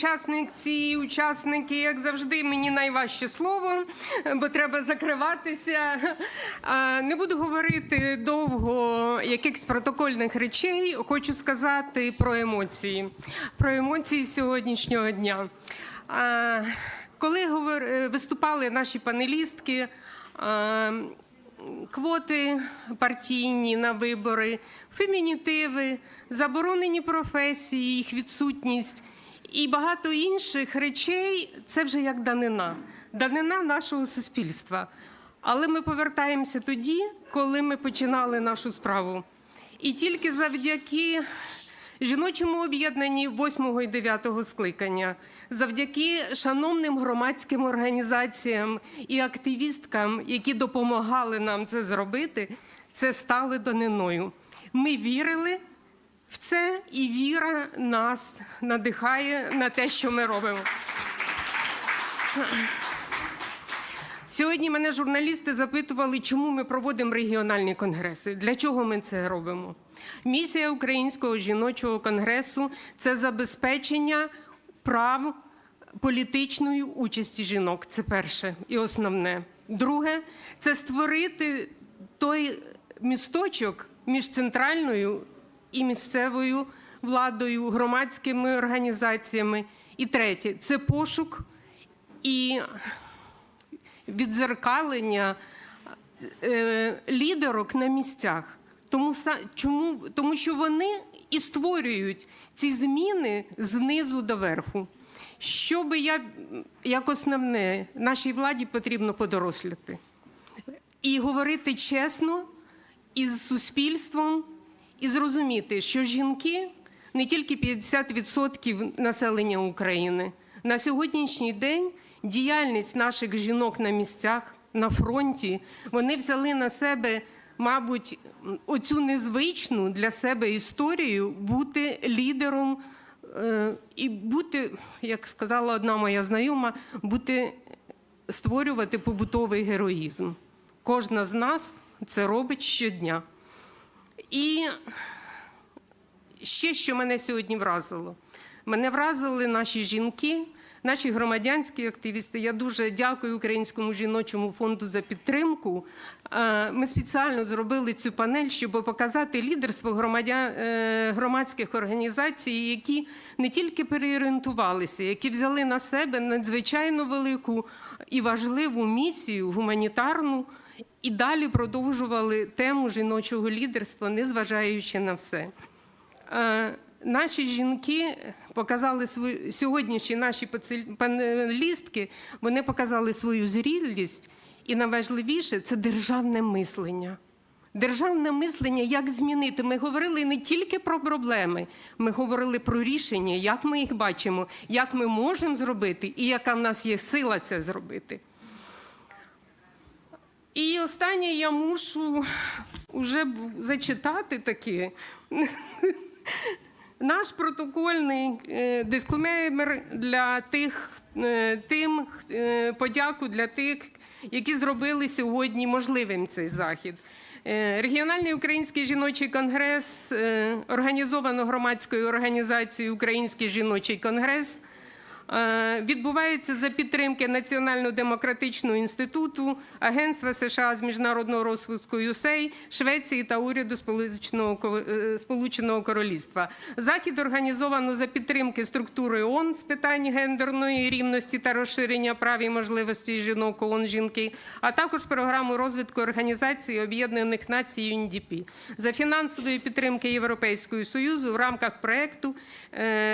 учасниці і учасники, як завжди, мені найважче слово, бо треба закриватися. Не буду говорити довго якихось протокольних речей. Хочу сказати про емоції, про емоції сьогоднішнього дня. Коли е, виступали наші панелістки, квоти партійні на вибори, фемінітиви, заборонені професії, їх відсутність і багато інших речей це вже як данина, данина нашого суспільства. Але ми повертаємося тоді, коли ми починали нашу справу. І тільки завдяки жіночому об'єднанні 8 і 9 скликання, завдяки шановним громадським організаціям і активісткам, які допомагали нам це зробити, це стало даниною. Ми вірили в це, і віра нас надихає на те, що ми робимо. Сьогодні мене журналісти запитували, чому ми проводимо регіональні конгреси. Для чого ми це робимо? Місія Українського жіночого конгресу це забезпечення прав політичної участі жінок. Це перше і основне. Друге це створити той місточок між центральною і місцевою владою, громадськими організаціями. І третє це пошук і відзеркалення е, лідерок на місцях. Тому, чому? Тому що вони і створюють ці зміни знизу до верху. Що би я як основне, нашій владі потрібно подоросліти і говорити чесно із суспільством, і зрозуміти, що жінки не тільки 50% населення України. На сьогоднішній день діяльність наших жінок на місцях, на фронті, вони взяли на себе, мабуть, оцю незвичну для себе історію бути лідером е, і бути, як сказала одна моя знайома, бути створювати побутовий героїзм. Кожна з нас це робить щодня. І ще що мене сьогодні вразило. Мене вразили наші жінки, наші громадянські активісти. Я дуже дякую Українському жіночому фонду за підтримку. Е, Ми спеціально зробили цю панель, щоб показати лідерство е, громадських організацій, які не тільки переорієнтувалися, які взяли на себе надзвичайно велику і важливу місію гуманітарну. І далі продовжували тему жіночого лідерства, незважаючи на все. Наші жінки показали свою сьогоднішні наші панелістки, вони показали свою зрілість, і найважливіше це державне мислення. Державне мислення, як змінити. Ми говорили не тільки про проблеми, ми говорили про рішення, як ми їх бачимо, як ми можемо зробити, і яка в нас є сила це зробити. І останнє я мушу вже зачитати таке. Наш протокольний е, дисклеймер для тих, е, тим е, подяку для тих, які зробили сьогодні можливим цей захід. Регіональний український жіночий конгрес організовано громадською організацією Український жіночий конгрес. Е, Відбувається за підтримки Національного демократичного інституту, Агентства США з міжнародного розвитку USAID, Швеції та уряду Сполученого е, Королівства. Захід організовано за підтримки структури ООН з питань гендерної рівності та розширення прав і можливостей жінок ООН жінки, а також програму розвитку Організації Об'єднаних Націй UNDP. За фінансової підтримки Європейського Союзу в рамках проекту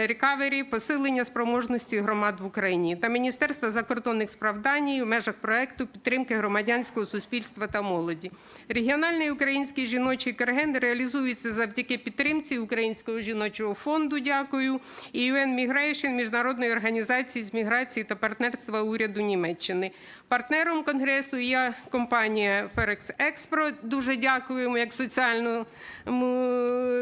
Recovery посилення спроможності громад в Україні та Міністерства закордонних справ Данії в межах проекту підтримки громадянського суспільства та молоді. Регіональний український жіночий карген реалізується завдяки підтримці Українського жіночого фонду. Дякую і UN Migration, міжнародної організації з міграції та партнерства уряду Німеччини. Партнером конгресу є компанія Ferex Expro. Дуже дякуємо як соціальному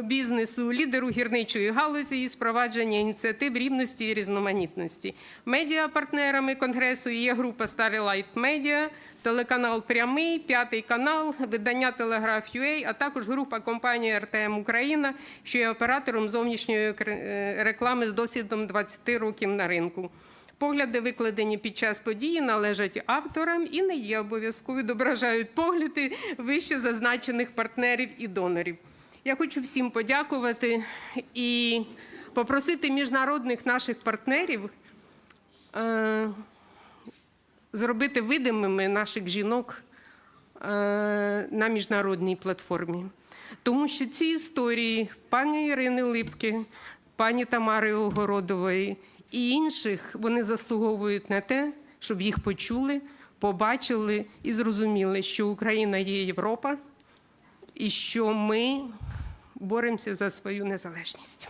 бізнесу, лідеру гірничої галузі і спровадження ініціатив рівності і різноманітності. Незалежності. Медіапартнерами конгресу є група Starlight Media, телеканал Прямий, п'ятий канал, видання Телеграф.UA, а також група компанії РТМ Україна, що є оператором зовнішньої е, реклами з досвідом 20 років на ринку. Погляди, викладені під час події, належать авторам і не є обов'язково відображають погляди вище зазначених партнерів і донорів. Я хочу всім подякувати і попросити міжнародних наших партнерів е, зробити видимими наших жінок е, на міжнародній платформі. Тому що ці історії пані Ірини Липки, пані Тамари Огородової і інших вони заслуговують на те, щоб їх почули, побачили і зрозуміли, що Україна є Європа і що ми боремося за свою незалежність.